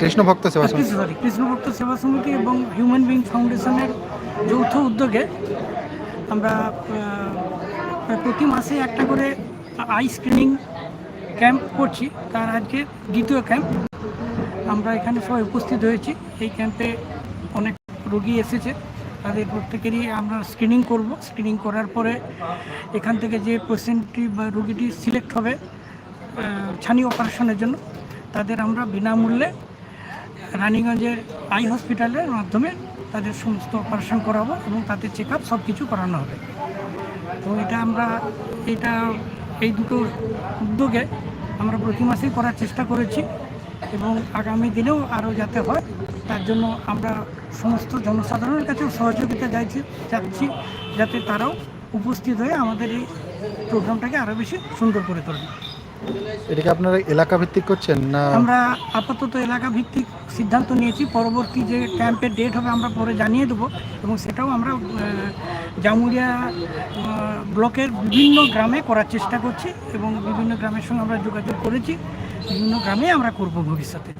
কৃষ্ণ ভক্ত সেবা সমিতি সরি কৃষ্ণভক্ত সেবা সমিতি এবং হিউম্যান বিং ফাউন্ডেশনের যৌথ উদ্যোগে আমরা প্রতি মাসে একটা করে আই স্ক্রিনিং ক্যাম্প করছি। তার আজকে দ্বিতীয় ক্যাম্প। আমরা এখানে সবাই উপস্থিত হয়েছি। এই ক্যাম্পে অনেক রোগী এসেছে। তাদের প্রত্যেকেরই আমরা স্ক্রিনিং করব। স্ক্রিনিং করার পরে এখান থেকে যে পেশেন্টটি বা রোগীটি সিলেক্ট হবে ছানি অপারেশনের জন্য, তাদের আমরা বিনামূল্যে রানীগঞ্জের আই হসপিটালের মাধ্যমে তাদের সমস্ত অপারেশন করাবো এবং তাদের চেক আপ সব কিছু করানো হবে। তো এটা আমরা, এটা এই দুটো উদ্যোগে আমরা প্রতি মাসেই করার চেষ্টা করেছি এবং আগামী দিনেও আরও যাতে হয়, তার জন্য আমরা সমস্ত জনসাধারণের কাছেও সহযোগিতা চাইছি চাচ্ছি যাতে তারাও উপস্থিত হয়ে আমাদের এই প্রোগ্রামটাকে আরও বেশি সুন্দর করে তোলে এটাকে আপনারা এলাকা ভিত্তিক করছেন না? আমরা আপাতত এলাকা ভিত্তিক সিদ্ধান্ত নিয়েছি। পরবর্তী যে ক্যাম্পের ডেট হবে আমরা পরে জানিয়ে দেবো এবং সেটাও আমরা জামুরিয়া ব্লকের বিভিন্ন গ্রামে করার চেষ্টা করছি এবং বিভিন্ন গ্রামের সঙ্গে আমরা যোগাযোগ করেছি। বিভিন্ন গ্রামে আমরা করব ভবিষ্যতে।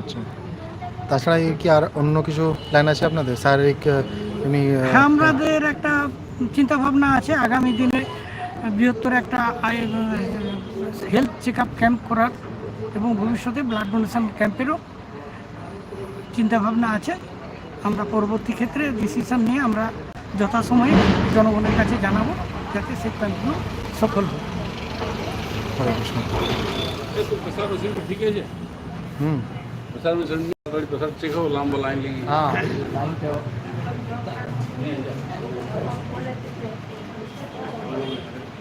আচ্ছা। তাছাড়া কি আর অন্য কিছু প্ল্যান আছে আপনাদের? শারীরিক এমনি হ্যাঁ আমাদের একটা চিন্তা ভাবনা আছে। আগামী দিনে বৃহত্তর একটা হেলথ চেক আপ ক্যাম্প করার এবং ভবিষ্যতে ব্লাড ডোনেশন ক্যাম্পেরও চিন্তাভাবনা আছে। আমরা পরবর্তী ক্ষেত্রে ডিসিশন নিয়ে আমরা যথাসময়ে জনগণের কাছে জানাব যাতে সেই ক্যাম্পগুলো সফল হয় হরে কৃষ্ণ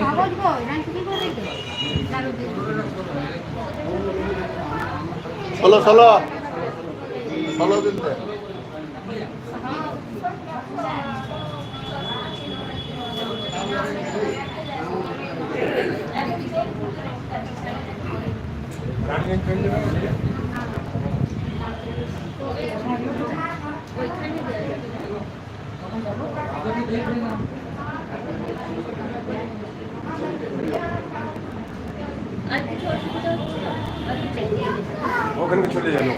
কাগজ বই দিন দে। ওখানে চলে যাব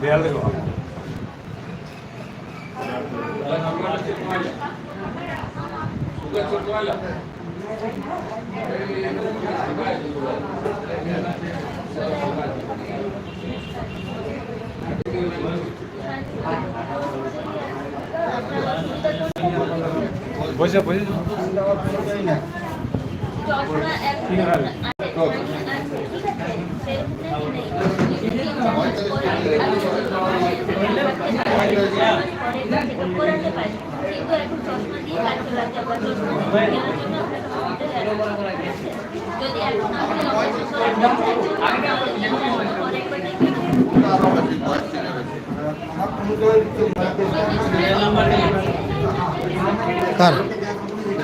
দেয়াল দেখো বসে বসে। করাতে এখন চশমা দিয়ে কাজ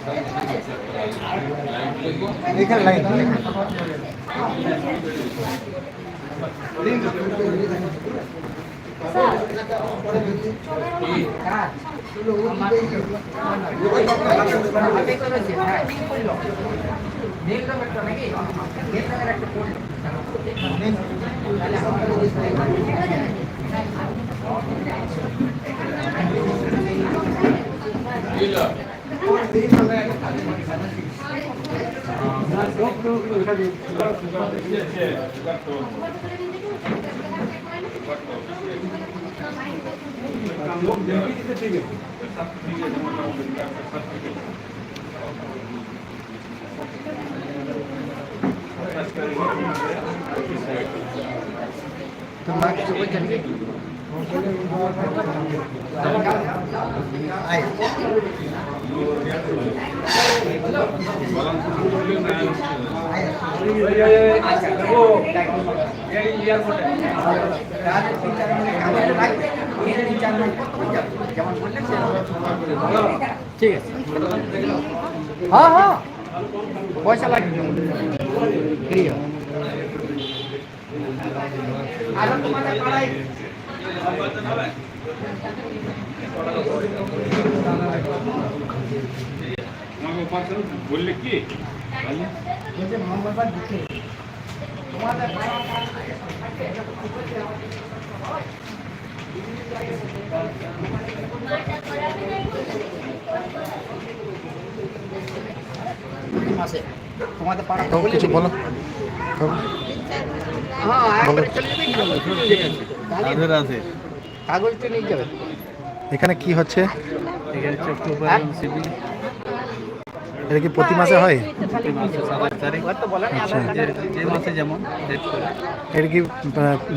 চশমা দিয়ে কেনার জন্য আপনাকে আমাদের help করতে হবে। যদি এখন আপনি অপারেশন করাতে চান, পরে একবার দেখবেন। কার ঘুরে এখানে লাইন ঠিক আছে হ্যাঁ হ্যাঁ পয়সা লাগবে ফ্রি আর তোমাদের পাড়ায় আমাকে পার্সেল বললে কি মঙ্গলবার দিকে তোমাদের পাড়া কিছু বলো। হ্যাঁ তাহলে কাগজটা নিয়ে যাবে এখানে কি হচ্ছে? হ্যাঁ? এটা কি প্রতি মাসে হয়? আচ্ছা। যে যে মাসে যেমন ডেট এটা কি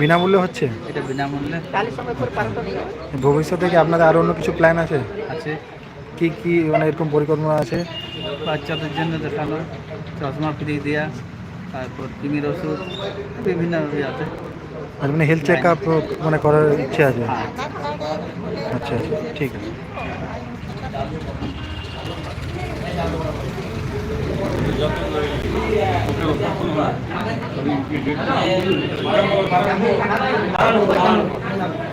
বিনামূল্যে হচ্ছে? এটা বিনামূল্যে। কালের সময় করে পারতো নিয়ে ভবিষ্যতে কি আপনাদের আরও অন্য কিছু প্ল্যান আছে? আছে। কি কি মানে এরকম পরিকল্পনা আছে? বাচ্চাদের জন্য দেখানো চশমা ফ্রি দেওয়া তারপর কৃমির ওষুধ বিভিন্ন ইয়ে আছে। আর মানে হেলথ চেক আপ মানে করার ইচ্ছে আছে? আচ্ছা আচ্ছা ঠিক আছে। আচ্ছা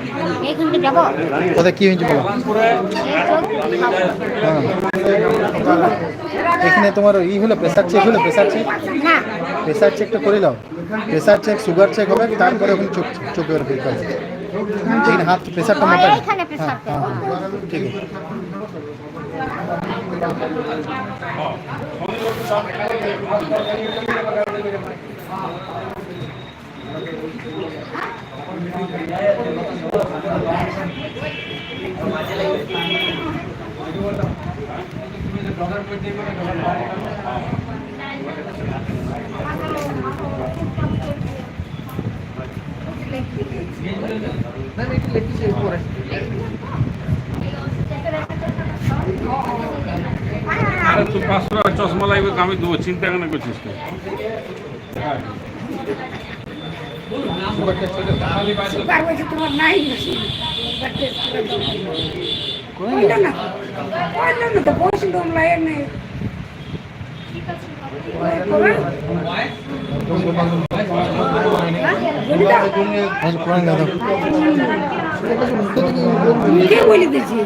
কোথায় কি হয়েছে বলো? হ্যাঁ। এখানে তোমার ই হলো প্রেসার চেক হলো প্রেসার চেক না। প্রেসার চেকটা করে নাও। প্রেসার চেক সুগার চেক হবে তারপরে ওখানে চোখ চোখের বিল করবে এখানে হাত প্রেসারটা হ্যাঁ, মাপা হ্যাঁ হ্যাঁ ঠিক আছে পাঁচশো চশমা লাগবে তো আমি দেবো চিন্তা কেন করছিস সুগার বলছে তোমার নাই না কইলো না তো বসে এনে আচ্ছা কোরআন দাদা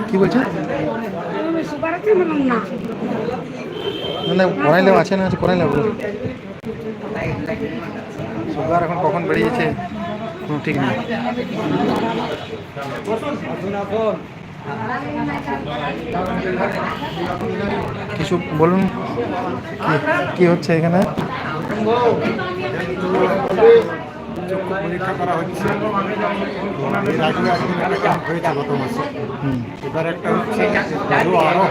কে বলছে? না। না না পড়াইলেও আছে না আছে পড়াইলেও সুগার এখন কখন বেরিয়েছে? কোনো ঠিক নেই। কিছু বলুন, কি- হচ্ছে এখানে? পরীক্ষা করা হচ্ছে হয়েছে এবার একটা হচ্ছে আরও আরও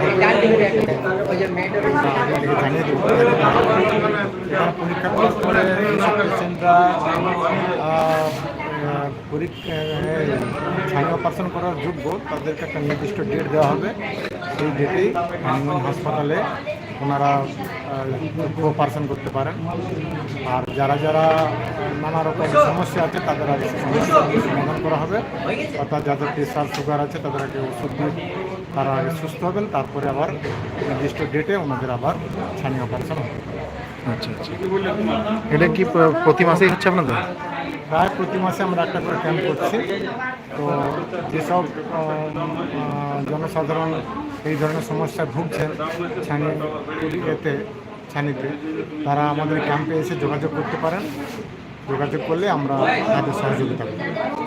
পরীক্ষা করার পরীক্ষা স্থানীয় অপারেশন করার যোগ্য, তাদেরকে একটা নির্দিষ্ট ডেট দেওয়া হবে। সেই ডেটেই রানীগঞ্জ হাসপাতালে ওনারা অপারেশন করতে পারেন। আর যারা যারা নানা রকম সমস্যা আছে, তাদের আগে সমাধান করা হবে। অর্থাৎ যাদের প্রেশার সুগার আছে, তাদের আগে ওষুধ দিয়ে তারা আগে সুস্থ হবেন। তারপরে আবার নির্দিষ্ট ডেটে ওনাদের আবার স্থানীয় অপারেশন হবে। আচ্ছা আচ্ছা। এটা কি প্রতি মাসেই হচ্ছে আপনাদের? প্রায় প্রতি মাসে আমরা একটা করে ক্যাম্প করছি। তো যেসব জনসাধারণ এই ধরনের সমস্যায় ভুগছেন ছানি এতে ছানিতে তারা আমাদের ক্যাম্পে এসে যোগাযোগ করতে পারেন। যোগাযোগ করলে আমরা তাদের সহযোগিতা করব।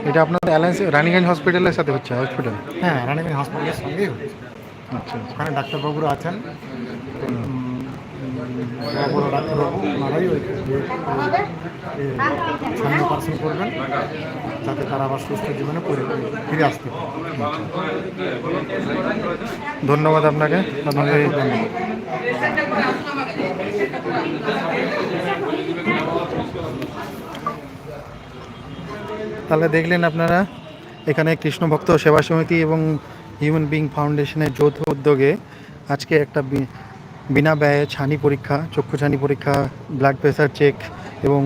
এটা আপনার অ্যালায়েন্স রানীগঞ্জ হসপিটালের সাথে হচ্ছে হসপিটাল হ্যাঁ রানীগঞ্জ হসপিটালের সঙ্গেই হচ্ছে। আচ্ছা আচ্ছা। ওখানে ডাক্তারবাবুরা আছেন। বড় ডাক্তারবাবু ওনারাই ওই স্থানীয় অপারেশন করবেন যাতে তারা আবার সুস্থ জীবনে ফিরে আসতে ধন্যবাদ আপনাকে। আপনাকে তাহলে দেখলেন আপনারা, এখানে কৃষ্ণ ভক্ত সেবা সমিতি এবং হিউম্যান বিং ফাউন্ডেশনের যৌথ উদ্যোগে আজকে একটা বিনা ব্যয়ে ছানি পরীক্ষা, চক্ষু ছানি পরীক্ষা ব্লাড প্রেশার চেক এবং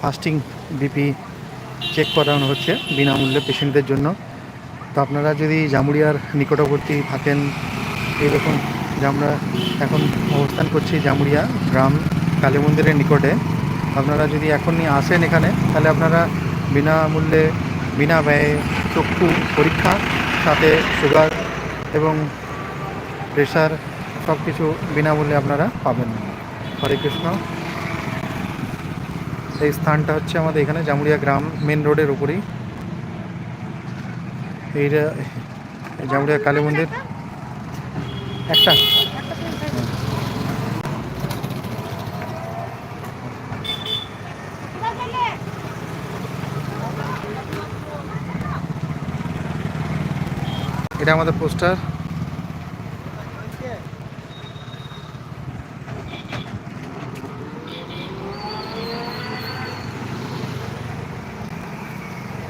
ফাস্টিং বিপি চেক করানো হচ্ছে বিনামূল্যে পেশেন্টদের জন্য। তো আপনারা যদি জামুড়িয়ার নিকটবর্তী থাকেন দেখুন যে আমরা এখন অবস্থান করছি জামুড়িয়া গ্রাম কালী মন্দিরের নিকটে, আপনারা যদি এখনই আসেন এখানে, তাহলে আপনারা বিনামূল্যে, বিনা ব্যয়ে চক্ষু পরীক্ষা, সাথে সুগার এবং প্রেশার সব কিছু বিনামূল্যে আপনারা পাবেন। হরে কৃষ্ণ। এই স্থানটা হচ্ছে আমাদের এখানে জামুড়িয়া গ্রাম, মেন রোডের উপরেই। এইটা জামুড়িয়া কালী মন্দির। একটা। এটা আমাদের পোস্টার।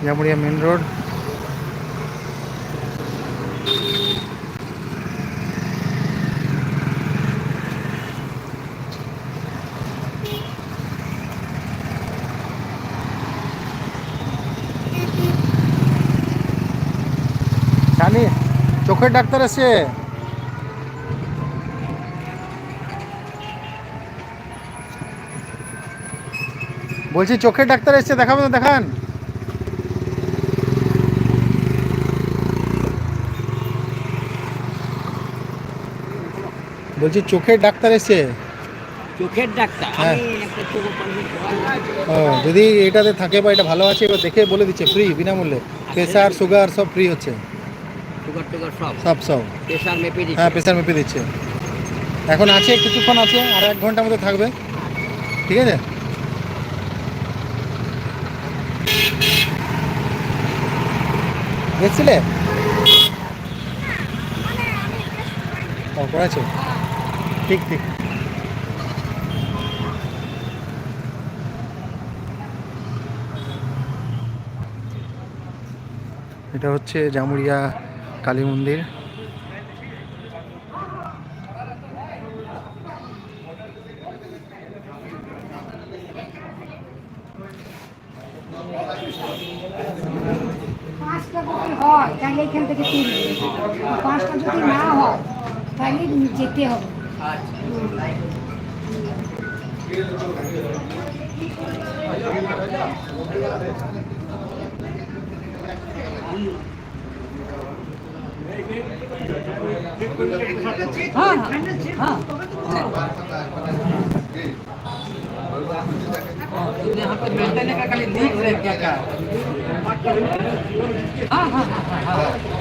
জামুড়িয়া মেন রোড জানি চোখের ডাক্তার এসছে বলছি চোখের ডাক্তার এসছে দেখাবেন দেখান। বলছি চোখের ডাক্তার এসছে? চোখের ডাক্তার। হ্যাঁ। যদি এটাতে থাকে বা এটা ভালো আছে এবার দেখে বলে দিচ্ছে ফ্রি বিনামূল্যে। প্রেশার সুগার সব ফ্রি হচ্ছে। সুগার টুগার সব। সব মেপে দিচ্ছে। হ্যাঁ প্রেশার মেপে দিচ্ছে। এখন আছে কিছুক্ষণ আছে আর এক ঘণ্টার মধ্যে থাকবে। ঠিক আছে? দেখছিলে করেছে ঠিক ঠিক। এটা হচ্ছে জামুরিয়া কালী মন্দির। পাঁচটা যদি হয়, তাহলে এখান থেকে পাঁচটা যদি না হয়, তাহলে যেতে হবে। हाँ हाँ यहाँ पर मेंटेन का कल लीक क्या क्या हाँ हाँ हाँ हाँ।, हाँ।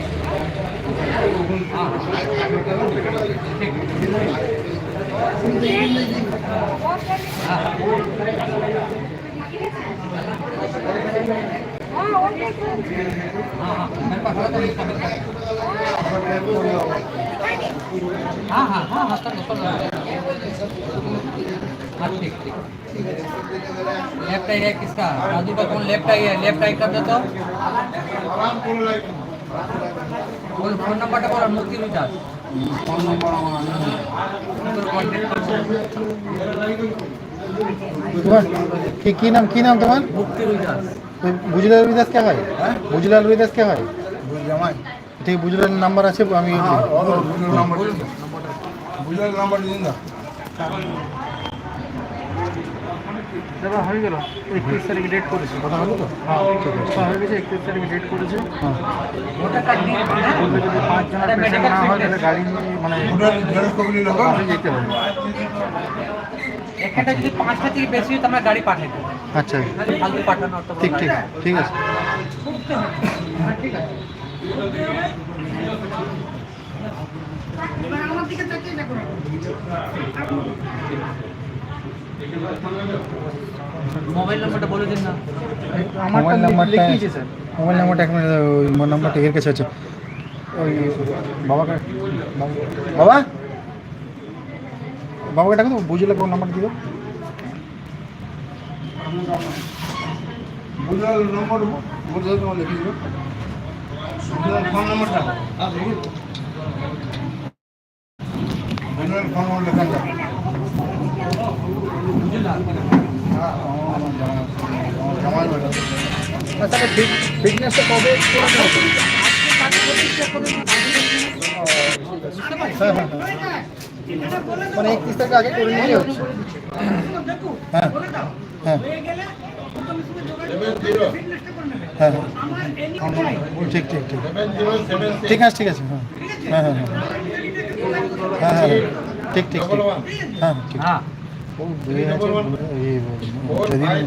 लेफ़्ट आई है किसका राजू का कौन लेफ़्ट आई है लेफ़्ट आई कर देता हूँ ফোন নাম্বারটা পড়া মুক্তি বিকাশ ফোন নাম্বার আমার তোমার কি নাম কি নাম তোমার? মুক্তি বিকাশ বুজলাল বিকাশ কে হয়? বুজলাল বিকাশ কে হয়? জামাই। ঠিক বুজলাল নাম্বার আছে আমি বুজলাল নাম্বার দিন না। দাদা হয়ে গেল। একত্রিশ তারিখে ডেট করেছে। কথা হলো তো? হ্যাঁ হয়ে গেছে একত্রিশ তারিখে ডেট করেছে। হ্যাঁ। বলবে যদি পাঁচ জনের পেশেন্ট না হয় তাহলে গাড়ি মানে যেতে হবে। এখানটা যদি পাঁচটা থেকে বেশি হয় আমরা গাড়ি পাঠাই দেবো। আচ্ছা। ফালতু পাঠানো ঠিক ঠিক। ঠিক আছে। হ্যাঁ, ঠিক আছে। আমার দিকে তাকিয়ে দেখো মোবাইল নাম্বারটা বলে দিন না। মোবাইল নাম্বারটা মোবাইল নাম্বারটা এক মিনিট ওই মোবাইল নাম্বারটা এর কাছে আছে। ওই বাবাকে বাবা? বাবাকে ডাকো তো বুঝলে কোন নাম্বার দিও বুঝলেন নম্বর বুঝলেন তোমার লিখে বুঝলেন ফোন নম্বরটা। ফোন নম্বর লেখা হ্যাঁ হ্যাঁ হ্যাঁ। মানে একত্রিশ টাকা আগে করে নিলে হচ্ছে। হ্যাঁ হ্যাঁ। হ্যাঁ ঠিক ঠিক ঠিক। ঠিক আছে ঠিক আছে হ্যাঁ। হ্যাঁ হ্যাঁ হ্যাঁ। হ্যাঁ ঠিক ঠিক ঠিক। হ্যাঁ ঠিক।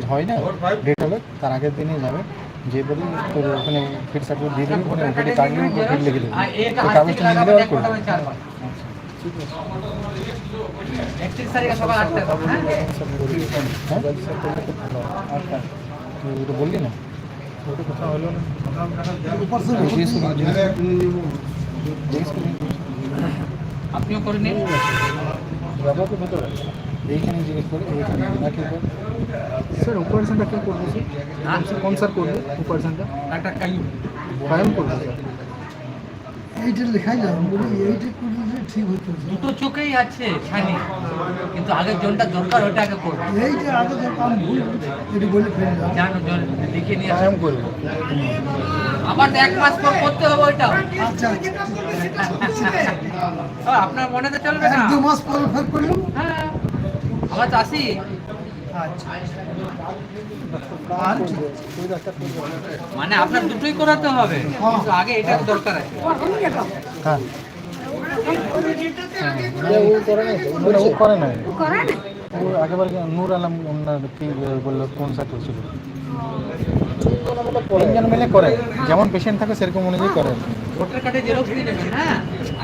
হ্যাঁ না তার আগের দিনে যাবে তোর ওখানে দিয়ে তুই ওটা বললি না না আপনিও করে নিন। তো ভেতরে এইখানে জিজ্ঞেস করে নাকি স্যার অপারেশনটা কে করবে স্যার হ্যাঁ? কোন স্যার করবে অপারেশনটা ডাক্তার কাইম কায়ম করবে স্যার এইটা লেখাই না বলি এইটা করলে ঠিক হতো দুটো চোখেই আছে ছানি কিন্তু আগের জনটা দরকার ওটা আগে করব এইটা আগে যে আমি ভুল এটা বলে ফেললাম জানো জল লিখে নিয়ে কায়াম করব। আবার তো এক মাস পর করতে হবে ওইটা আচ্ছা ও, আপনার মনে তো চলবে না। দু মাস পরে ফের করলাম হ্যাঁ। তো আসি আচ্ছা। মানে আপনার দুটোই করাতে হবে আগে এটা দরকার আছে। হ্যাঁ। হ্যাঁ, ও করে না আগেবার নূর আলম ওনার কি বলল কোন সাথে ছিল? তিনজন মিলে করে। যেমন পেশেন্ট থাকে সেরকম অনুযায়ী করে। ভোটার কার্ডে জেরক্স দিয়ে নেবেন হ্যাঁ?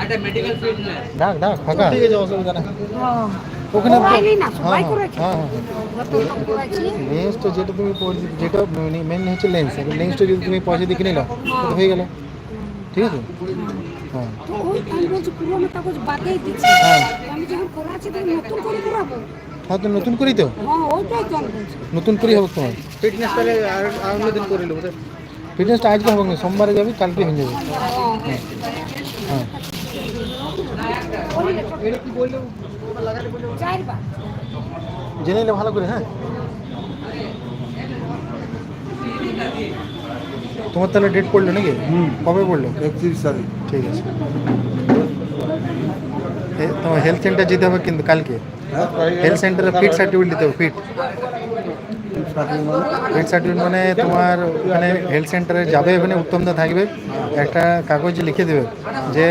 একটা মেডিকেল ফিটনেস ডাক ডাক ফাঁকা। ঠিক আছে অসুবিধা নেই। ওখানে হ্যাঁ, হ্যাঁ হ্যাঁ লেন্সটা যেটা তুমি যেটা মেন হচ্ছে লেন্স। লেন্সটা যদি তুমি পয়সা দিয়ে কিনে নাও হয়ে গেল। ঠিক আছে? হ্যাঁ। তো ওই আমি বলছি পুরোনো কাগজ বাদেই দিচ্ছি। হ্যাঁ। আমি যখন করা তখন নতুন করে করাবো। হ্যাঁ তো নতুন করেই তো? হ্যাঁ ওইটাই তো নতুন করেই হবে তোমার। ফিটনেস তাহলে আর আর অন্যদিন করে নেব ফিটনেসটা আজকে হবে না সোমবারে যাবে কালকে হয়ে যাবে। হ্যাঁ চারবার জেনে নিলে ভালো করে হ্যাঁ? তোমার তাহলে ডেট পড়ল নাকি? কবে পড়ল? একত্রিশ তারিখ। ঠিক আছে। তোমার হেলথ সেন্টার যেতে হবে কিন্তু কালকে? হেলথ সেন্টারে ফিট সার্টিফিকেট দিতে হবে ফিট ফিট সার্টিফিকেট মানে তোমার ওখানে হেলথ সেন্টারে যাবে ওখানে উত্তমদা থাকবে। একটা কাগজে লিখে দেবে যে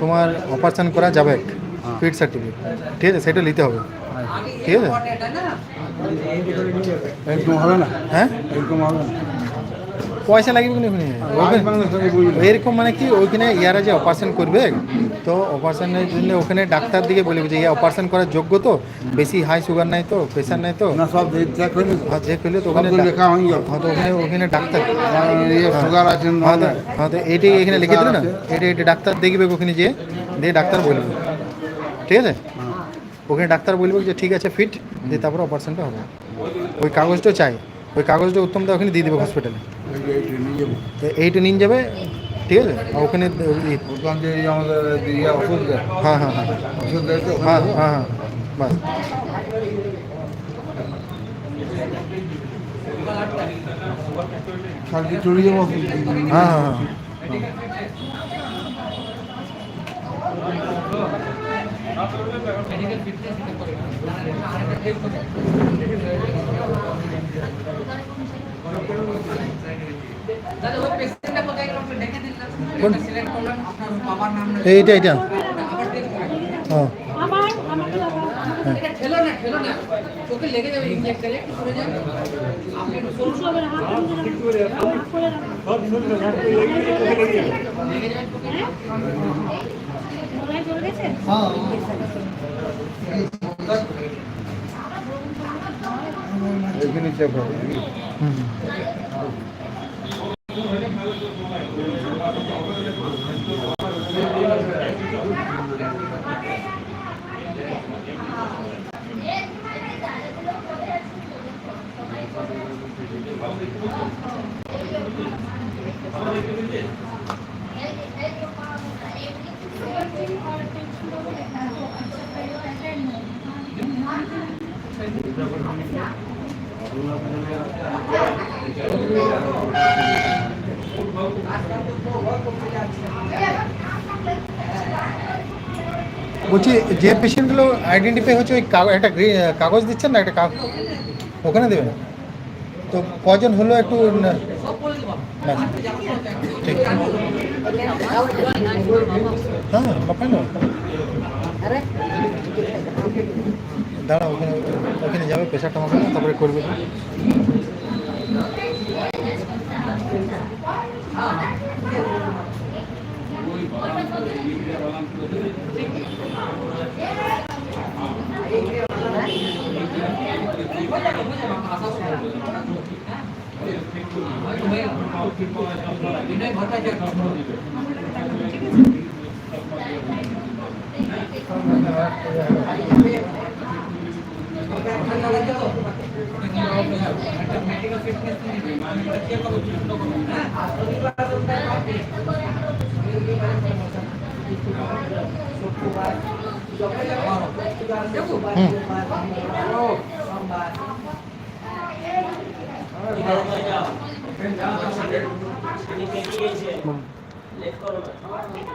তোমার অপারেশন করা যাবে। ফিট সার্টিফিকেট ঠিক আছে সেটা নিতে হবে ঠিক আছে এরকম হবে না হ্যাঁ এরকম হবে না পয়সা লাগবে কিনা ওখানে ওখানে- এরকম মানে কি ওইখানে ইয়ারা যে অপারেশন করবে তো অপারেশনের জন্য ওখানে ডাক্তার দিকে বলবে যে ইয়া অপারেশন করার যোগ্য তো বেশি হাই সুগার নাই তো প্রেশার নাই তো না সব চেক করে হ্যাঁ যে করলে তো ওখানে সব তো লেখা হয়ে গেল। হ্যাঁ তো ওখানে ওখানে ডাক্তার ইয়ে সুগার আছে হ্যাঁ তো হ্যাঁ তো এইটাই এখানে লিখে দিল না আছে। এটা এটা ডাক্তার দেখবে ওখানে যে দিয়ে ডাক্তার বলবে ঠিক আছে? ওখানে ডাক্তার বলবে যে ঠিক আছে ফিট দিয়ে তারপরে অপারেশনটা হবে। ওই কাগজটাও চাই। ওই কাগজটা উত্তমটা ওখানে দিয়ে দেবে হসপিটালে এইটা নিয়ে যাবে, ঠিক আছে? ওখানে হ্যাঁ হ্যাঁ হ্যাঁ। হ্যাঁ হ্যাঁ হ্যাঁ। হ্যাঁ হ্যাঁ হ্যাঁ দাদা ওই পেশেন্টটা কোথায় গেল আপনি ডেকে দিন না কোন? সিলেক্ট করলেন আপনার বাবার নাম না এইটা এইটা। আবার দেখুন হ্যাঁ। লেগে তোকে এখানে চেক বলছি, যে পেশেন্টগুলো আইডেন্টিফাই হচ্ছে, ওই একটা কাগজ দিচ্ছেন না, একটা ওখানে দেবেন? তো কজন হলো একটু হ্যাঁ দাঁড়া ওখানে ওখানে যাবে প্রেশারটা মাখাবে তারপরে করবে। বিনয় ভট্টাচার্য চেক করো